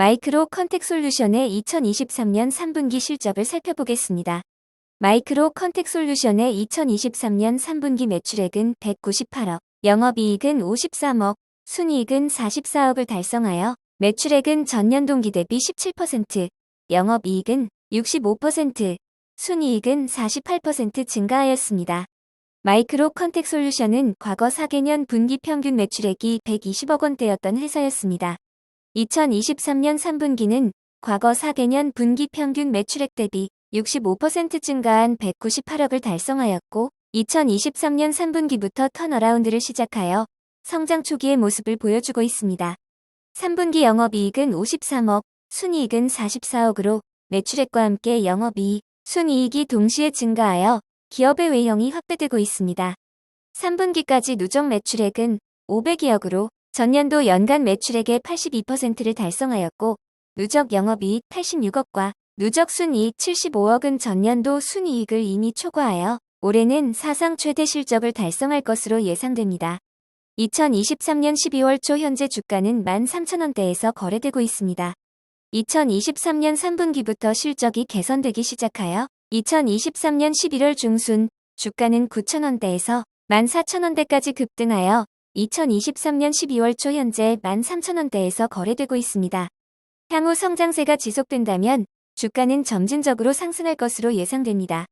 마이크로 컨택 솔루션의 2023년 3분기 실적을 살펴보겠습니다. 마이크로 컨택 솔루션의 2023년 3분기 매출액은 198억, 영업이익은 53억, 순이익은 44억을 달성하여 매출액은 전년 동기 대비 17%, 영업이익은 65%, 순이익은 48% 증가하였습니다. 마이크로 컨택 솔루션은 과거 4개년 분기 평균 매출액이 120억 원대였던 회사였습니다. 2023년 3분기는 과거 4개년 분기 평균 매출액 대비 65% 증가한 198억을 달성하였고 2023년 3분기부터 턴어라운드를 시작하여 성장 초기의 모습을 보여주고 있습니다. 3분기 영업이익은 53억, 순이익은 44억으로 매출액과 함께 영업이익, 순이익이 동시에 증가하여 기업의 외형이 확대되고 있습니다. 3분기까지 누적 매출액은 502억으로 전년도 연간 매출액의 82%를 달성하였고 누적 영업이익 86억과 누적 순이익 75억은 전년도 순이익을 이미 초과하여 올해는 사상 최대 실적을 달성할 것으로 예상됩니다. 2023년 12월 초 현재 주가는 13,000원대에서 거래되고 있습니다. 2023년 3분기부터 실적이 개선되기 시작하여 2023년 11월 중순 주가는 9,000원대에서 14,000원대까지 급등하여 2023년 12월 초 현재 13,000원대에서 거래되고 있습니다. 향후 성장세가 지속된다면 주가는 점진적으로 상승할 것으로 예상됩니다.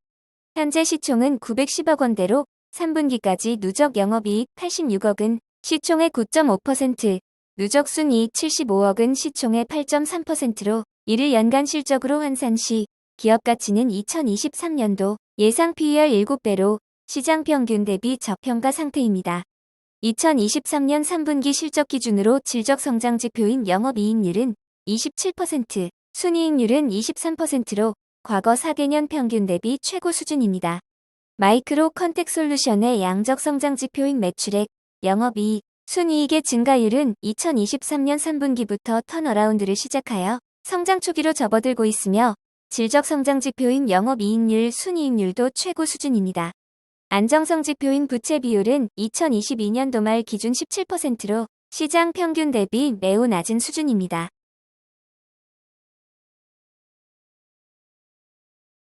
현재 시총은 910억 원대로 3분기까지 누적 영업이익 86억은 시총의 9.5%, 누적 순이익 75억은 시총의 8.3%로 이를 연간 실적으로 환산 시 기업 가치는 2023년도 예상 PER 7배로 시장 평균 대비 저평가 상태입니다. 2023년 3분기 실적 기준으로 질적 성장 지표인 영업이익률은 27%, 순이익률은 23%로 과거 4개년 평균 대비 최고 수준입니다. 마이크로 컨택 솔루션의 양적 성장 지표인 매출액, 영업이익, 순이익의 증가율은 2023년 3분기부터 턴어라운드를 시작하여 성장 초기로 접어들고 있으며 질적 성장 지표인 영업이익률, 순이익률도 최고 수준입니다. 안정성 지표인 부채 비율은 2022년도 말 기준 17%로 시장 평균 대비 매우 낮은 수준입니다.